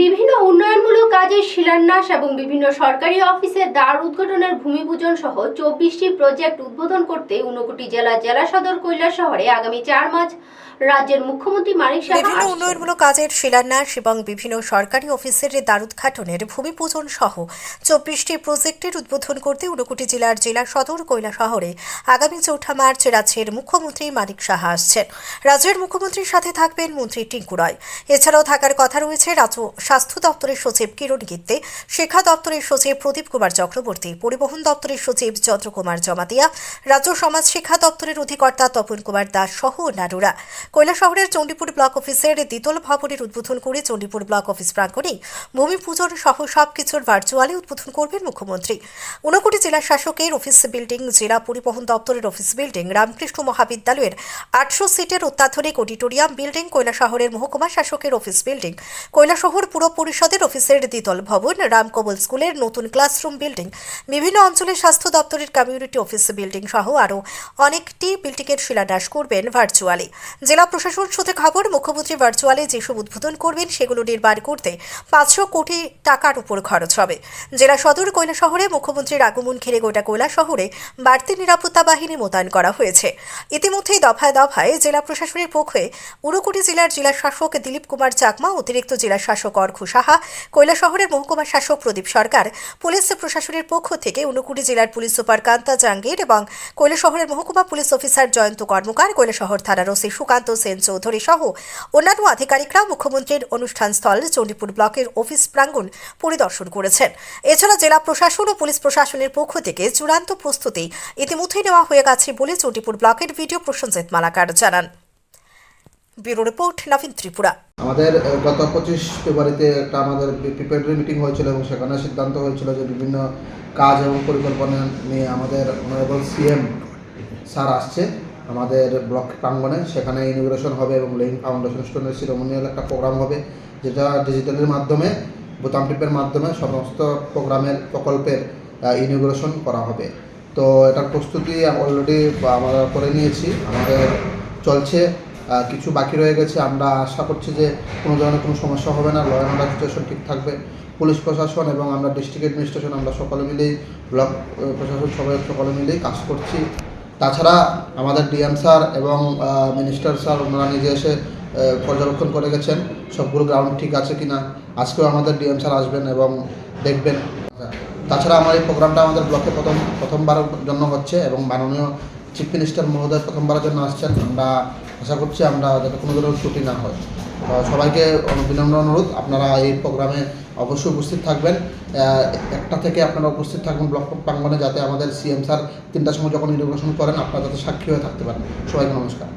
বিভিন্ন উন্নয়নমূলক কাজের শিলান্যাস এবং বিভিন্ন সরকারি অফিসের দ্বার উদ্ঘাটনের ভূমি পূজন সহ চব্বিশটি প্রজেক্ট উদ্বোধন করতে ঊনকোটি জেলা জেলা সদর কৈলাস শহরে আগামী চার মাস রাজ্যের মুখ্যমন্ত্রী মানিক সাহা বিভিন্ন উন্নয়নমূলক কাজের শিলান্যাস এবং বিভিন্ন সরকারি অফিসের দ্বারুদ্ঘাটনের ভূমি পূজন সহ চব্বিশটি প্রজেক্টের উদ্বোধন করতে ঊনকোটি জেলার জেলা সদর কৈলা শহরে আগামী চৌঠা মার্চ রাজ্যের মুখ্যমন্ত্রী মানিক সাহা আসছেন। রাজ্যের মুখ্যমন্ত্রীর সাথে থাকবেন মন্ত্রী টিঙ্কু রায়। এছাড়াও থাকার কথা রয়েছে রাজ্য স্বাস্থ্য দপ্তরের সচিব কিরণ গিত্তে, শিক্ষা দপ্তরের সচিব প্রদীপ কুমার চক্রবর্তী, পরিবহন দপ্তরের সচিব চন্দ্রকুমার জমাতিয়া, রাজ্য সমাজ শিক্ষা দপ্তরের অধিকর্তা তপন কুমার দাস সহ অন্যান্যরা। কৈলাসহরের চণ্ডীপুর ব্লক অফিসের দ্বিতল ভবনের উদ্বোধন করে চণ্ডীপুর ব্লক অফিস প্রাঙ্গণে ভূমি পূজন সহ সবকিছুর ভার্চুয়ালি উদ্বোধন করবেন মুখ্যমন্ত্রী। ঊনকোটি জেলা শাসকের অফিস বিল্ডিং, জেলা পরিবহন দপ্তরের অফিস বিল্ডিং, রামকৃষ্ণ মহাবিদ্যালয়ের আটশো সিটের অত্যাধুনিক অডিটোরিয়াম, বিল্ডিং কৈলাসহরের মহকুমা শাসকের অফিস বিল্ডিং কৈলাসহর পুর পরিষদের অফিসের দ্বিতল ভবন, রামকমল স্কুলের নতুন ক্লাসরুম বিল্ডিং, বিভিন্ন অঞ্চলের স্বাস্থ্য দপ্তরের কমিউনিটি অফিস বিল্ডিং সহ আরও অনেকটি বিল্ডিংয়ের শিলান্যাস করবেন ভার্চুয়ালি। জেলা প্রশাসন সূত্রে খবর, মুখ্যমন্ত্রী ভার্চুয়ালি যেসব উদ্বোধন করবেন সেগুলো নির্মাণ করতে পাঁচশো কোটি টাকার উপর খরচ হবে। জেলা সদর কৈলা শহরে মুখ্যমন্ত্রীর আগমন ঘিরে গোটা কৈলা শহরে বাড়তি নিরাপত্তা বাহিনী মোতায়েন করা হয়েছে। ইতিমধ্যেই দফায় দফায় জেলা প্রশাসনের পক্ষে উনকোটি জেলার জেলা শাসক দিলীপ কুমার চাকমা অতিরিক্ত জেলা শাসক অর্ঘ সাহা কৈলা শহরের মহকুমা শাসক প্রদীপ সরকার, পুলিশ প্রশাসনের পক্ষ থেকে উনকুটি জেলার পুলিশ সুপার কান্তা জাঙ্গির এবং কৈলা শহরের মহকুমা পুলিশ অফিসার জয়ন্ত কর্মকার, কৈলা শহর থানার ওসি সুকান্ত সেন চৌধুরী সহ অন্যান্য আধিকারিকরা মুখ্যমন্ত্রীর অনুষ্ঠানস্থল চণ্ডীপুর ব্লকের অফিস প্রাঙ্গণ পরিদর্শন করেছেন। এছাড়া জেলা প্রশাসন ও পুলিশ প্রশাসনের পক্ষ থেকে চূড়ান্ত প্রস্তুতি ইতিমধ্যেই নেওয়া হয়ে গেছে বলে চণ্ডীপুর ব্লকের ভিডিও প্রসেনজিৎ মালাকার জানান। Bureau report, Nabin Tripura. আমাদের গত পঁচিশ ফেব্রুয়ারিতে একটা আমাদের প্রিপারেটরি মিটিং হয়েছিল এবং সেখানে সিদ্ধান্ত হয়েছিল যে বিভিন্ন কাজ এবং পরিকল্পনা নিয়ে আমাদের অনারেবল সিএম স্যার আসছে আমাদের ব্লক প্রাঙ্গণে। সেখানে ইনোগ্রেশন হবে এবং লেইং ফাউন্ডেশন স্টোনের সিরোমোনিয়াল একটা প্রোগ্রাম হবে, যেটা ডিজিটালের মাধ্যমে, বোতাম টিপের মাধ্যমে সমস্ত প্রোগ্রামের প্রকল্পের ইনোগ্রেশন করা হবে। তো এটার প্রস্তুতি অলরেডি আমরা করে নিয়েছি। আমাদের চলছে। কিছু বাকি রয়ে গেছে। আমরা আশা করছি যে কোনো ধরনের কোনো সমস্যা হবে না। ল অ্যান্ড অর্ডার সিচুয়েশন ঠিক থাকবে। পুলিশ প্রশাসন এবং আমরা ডিস্ট্রিক্ট অ্যাডমিনিস্ট্রেশন আমরা সকলে মিলেই, ব্লক প্রশাসন সবাই সকলে মিলেই কাজ করছি। তাছাড়া আমাদের ডিএম স্যার এবং মিনিস্টার স্যার ওনারা নিজে এসে পর্যবেক্ষণ করে গেছেন, সবগুলো গ্রাউন্ড ঠিক আছে কি না আজকেও আমাদের ডিএম স্যার আসবেন এবং দেখবেন। তাছাড়া আমার এই প্রোগ্রামটা আমাদের ব্লকে প্রথম, প্রথমবারের জন্য হচ্ছে এবং মাননীয় চিফ মিনিস্টার মহোদয় প্রথমবারের জন্য আসছেন। আমরা আশা করছি আমরা যাতে কোনো ধরনের ত্রুটি না হয়। সবাইকে বিনম্র অনুরোধ, আপনারা এই প্রোগ্রামে অবশ্যই উপস্থিত থাকবেন। একটা থেকে আপনারা উপস্থিত থাকবেন ব্লক প্রাঙ্গনে যাতে আমাদের সিএম স্যার তিনটার সময় যখন ইনোগ্রেশন করেন, আপনারা যাতে সাক্ষী হয়ে থাকতে পারেন। সবাইকে নমস্কার।